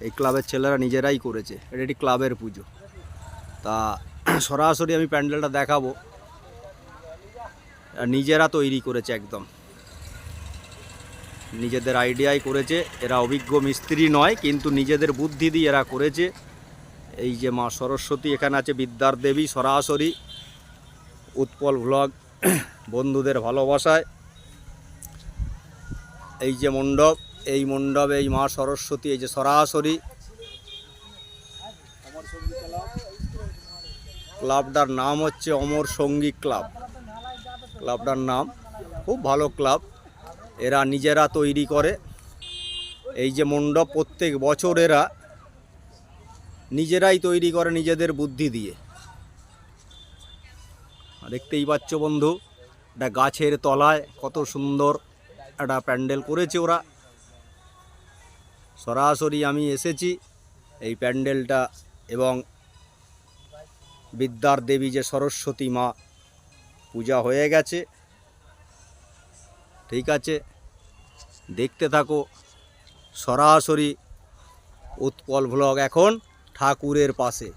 এই ক্লাবের ছেলেরা নিজেরাই করেছে। এটা একটি ক্লাবের পুজো। তা সরাসরি আমি প্যান্ডেলটা দেখাবো। নিজেরা তৈরি করেছে একদম। নিজেদের আইডিয়াই করেছে। এরা অভিজ্ঞ মিস্ত্রি নয়, কিন্তু নিজেদের বুদ্ধি দিয়ে এরা করেছে। এই যে মা সরস্বতী এখানে আছে, বিদ্যার দেবী সরাসরি। উৎপল ভ্লগ বন্ধুদের ভালোবাসায়। এই যে মণ্ডপ এই মণ্ডপে, এই মা সরস্বতী, এই যে সরাসরি ক্লাবটার নাম হচ্ছে অমর সঙ্গী ক্লাব। ক্লাবটার নাম, খুব ভালো ক্লাব। এরা নিজেরা তৈরি করে। এই যে মণ্ডপ, প্রত্যেক বছর এরা নিজেরাই তৈরি করে নিজেদের বুদ্ধি দিয়ে। দেখতেই পাচ্ছ বন্ধু, একটা গাছের তলায় কত সুন্দর একটা প্যান্ডেল করেছে ওরা। সরাসরি আমি এসেছি এই প্যান্ডেলটা এবং বিদ্যার দেবী যে সরস্বতী মা, পূজা হয়ে গেছে। ঠিক আছে, দেখতে থাকো। সরাসরি উৎপল ভ্লগ এখন ঠাকুরের পাশে।